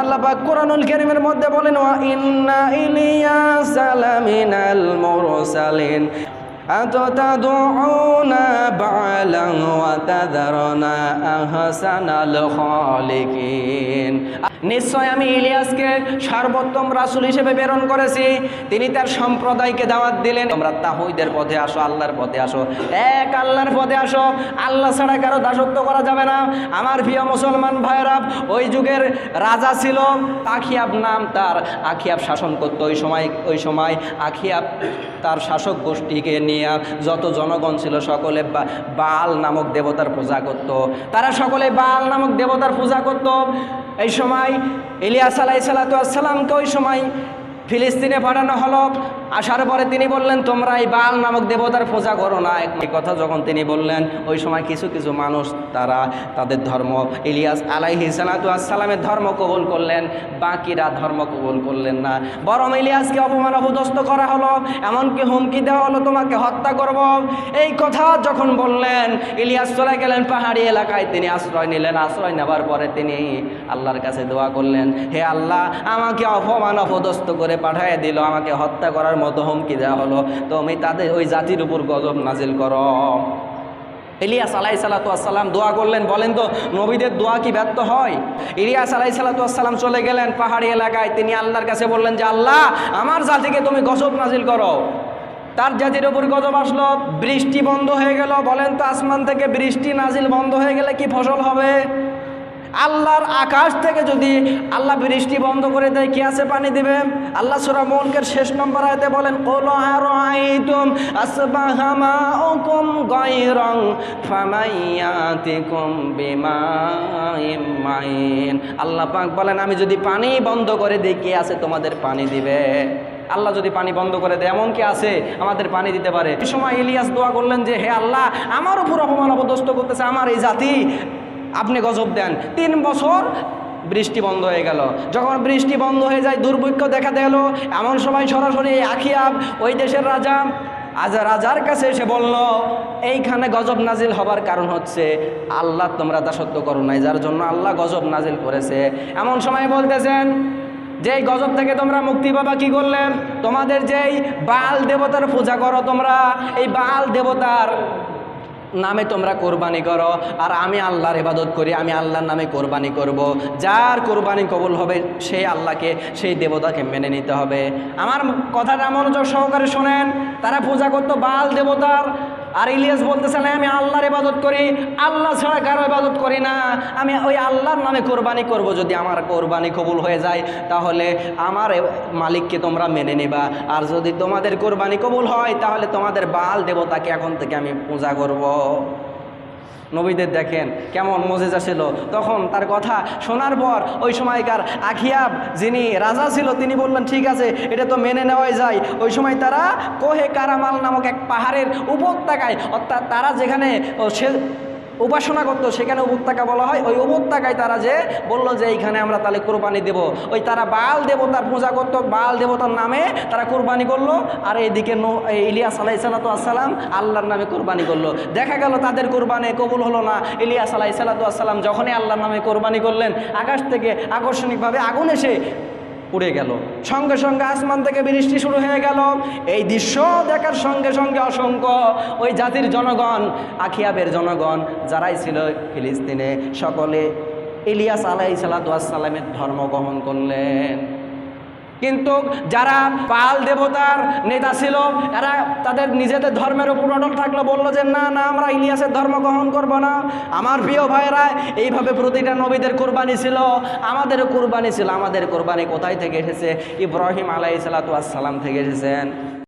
আল্লাহ পাক কোরআনুল কারীমের মধ্যে বলেন, ওয়া ইন্না ইলিয়াস লামিনাল মুরসালিন। আততাদউনা বা'লান ওয়া তাযারুনা আহসানাল নিশ্চয় আমি ইলিয়াসকে সর্বোত্তম রাসূল হিসেবে প্রেরণ করেছি। তিনি তার সম্প্রদায়কে দাওয়াত দিলেন। তোমরা তাহিদের পথে আসো, আল্লাহর পথে আসো। এক আল্লাহর পথে আসো। আল্লাহ ছাড়া কারও দাসত্ব করা যাবে না। আমার প্রিয় মুসলমান ভাইরা ওই যুগের রাজা ছিল আখিয়াব নাম তার। আখিয়াব শাসন করতো ওই সময় ওই সময় আখিয়াব তার শাসক গোষ্ঠীকে নিয়ে যত জনগণ ছিল, সকলে বাল নামক দেবতার পূজা করত। তারা সকলে বাল নামক দেবতার পূজা করত। এই সময় ইলিয়াস আলাই সালাতামকে ওই সময় ফিলিস্তিনে পাঠানো হলো। আসার পরে তিনি বললেন, তোমরা এই বাল নামক দেবতার পূজা করো না। এই কথা যখন তিনি বললেন, ওই সময় কিছু কিছু মানুষ তারা তাদের ধর্ম, ইলিয়াস আলাইহি সালামের ধর্ম কবুল করলেন, বাকিরা ধর্ম কবুল করলেন না। বরং ইলিয়াসকে অপমান অপদস্থ করা হলো, এমনকি হুমকি দেওয়া হলো, তোমাকে হত্যা করব। এই কথা যখন বললেন, ইলিয়াস চলে গেলেন পাহাড়ি এলাকায়। তিনি আশ্রয় নিলেন। আশ্রয় নেবার পরে তিনি আল্লাহর কাছে দোয়া করলেন, হে আল্লাহ, আমাকে অপমান অপদস্থ করে পাঠিয়ে দিল, আমাকে হত্যা করার মতো হুমকি দেওয়া হলো তুমি তাদের ওই জাতির উপর গজব নাজিল করো। ইলিয়াস আলাই সালাতাম দোয়া করলেন, বলেন তো, নবীদের দোয়া কি ব্যর্থ হয়? ইলিয়াস আলাই সালাতাম চলে গেলেন পাহাড়ি এলাকায়। তিনি আল্লাহর কাছে বললেন যে, আল্লাহ, আমার জাতিকে তুমি গজব নাজিল করো। তার জাতির উপর গজব আসলো, বৃষ্টি বন্ধ হয়ে গেল। বলেন তো, আসমান থেকে বৃষ্টি নাজিল বন্ধ হয়ে গেলে কি ফসল হবে? আল্লাহর আকাশ থেকে যদি আল্লাহ বৃষ্টি বন্ধ করে দেয়, কি আছে পানি দিবে? আল্লাহ সুরা মনকের শেষ নম্বর আয়তে বলেন, কোলো আর আইতুম আসবাহামা ওকুম গায়রং ফামাইয়াতিকুম বিমাইম মাইন। আল্লাহ পাক বলেন, আমি যদি পানি বন্ধ করে দিই, কি আছে তোমাদের পানি দিবে? আল্লাহ যদি পানি বন্ধ করে দেয়, এমন কি আছে আমাদের পানি দিতে পারে? এই সময় ইলিয়াস দোয়া করলেন যে, হে আল্লাহ, আমার উপর অপমান অপদস্থ করতেছে, আমার এই জাতি আপনি গজব দেন। তিন বছর বৃষ্টি বন্ধ হয়ে গেল। যখন বৃষ্টি বন্ধ হয়ে যায়, দুর্ভিক্ষ দেখা দিল এমন সময় সরাসরি আখিয়াব, ওই দেশের রাজা, আজ রাজার কাছে এসে বলল, এইখানে গজব নাজিল হবার কারণ হচ্ছে, আল্লাহ তোমরা দাসত্ব করো নাই, যার জন্য আল্লাহ গজব নাজিল করেছে। এমন সময় বলতেছেন, যেই গজব থেকে তোমরা মুক্তি পাবা, কি করলে তোমাদের যেই বাল দেবতার পূজা করো তোমরা, এই বাল দেবতার নামে তোমরা কোরবানি করো, আর আমি আল্লাহর ইবাদত করি, আমি আল্লাহর নামে কোরবানি করব। যার কোরবানি কবুল হবে, সেই আল্লাহকে, সেই দেবতাকে মেনে নিতে হবে। আমার কথাটা মনোযোগ সহকারে শোনেন। তারা পূজা করতো বাল দেবতার। আর ইলিয়াস বলতেছে, না, আমি আল্লাহর ইবাদত করি, আল্লাহ ছাড়া কারও ইবাদত করি না। আমি ওই আল্লাহর নামে কোরবানি করব, যদি আমার কোরবানি কবুল হয়ে যায়, তাহলে আমার মালিককে তোমরা মেনে নেবা। আর যদি তোমাদের কোরবানি কবুল হয়, তাহলে তোমাদের বাল দেবতাকে এখন থেকে আমি পূজা করব। নবীদের দেখেন কেমন মজেজা ছিল তখন তার কথা শোনার পর ওই সময়কার আখিয়াব যিনি রাজা ছিল, তিনি বললেন, ঠিক আছে, এটা তো মেনে নেওয়াই যায়। ওই সময় তারা কোহে কারামাল নামক এক পাহাড়ের উপত্যকায়, অর্থাৎ তারা যেখানে সে উপাসনা করতো সেখানে উপত্যকা বলা হয়। ওই উপত্যকায় তারা যে বলল যে এইখানে আমরা তাহলে কোরবানি দেব। ওই তারা বাল দেবতার পূজা করতো, বাল দেবতার নামে তারা কোরবানি করল। আর এইদিকে ইলিয়াস আলাই সালাতাম আল্লাহর নামে কোরবানি করল। দেখা গেল তাদের কোরবানি কবুল হলো না। ইলিয়াস আলাই সালাতাম যখনই আল্লাহর নামে কোরবানি করলেন, আকাশ থেকে আকর্ষণিকভাবে আগুন এসে উড়ে গেল। সঙ্গে সঙ্গে আসমান থেকে বৃষ্টি শুরু হয়ে গেল। এই দৃশ্য দেখার সঙ্গে সঙ্গে অসংখ্য ওই জাতির জনগণ, আখিয়াবের জনগণ, যারাই ছিল ফিলিস্তিনে, সকলে ইলিয়াস আলাই সালাতামের ধর্ম গ্রহণ করলেন। কিন্তু যারা পাল দেবতার নেতা ছিল এরা তাদের নিজেদের ধর্মের উপর অটল থাকল, বলল যে, না না, আমরা ইলিয়াসের ধর্ম গ্রহণ করব না। আমার প্রিয় ভাইয়েরা, এইভাবে প্রতিটা নবীদের কোরবানি ছিল, আমাদের কোরবানি ছিল, আমাদের কোরবানি কোথায় থেকে এসেছে? ইব্রাহিম আলাই সালাম থেকে এসেছেন।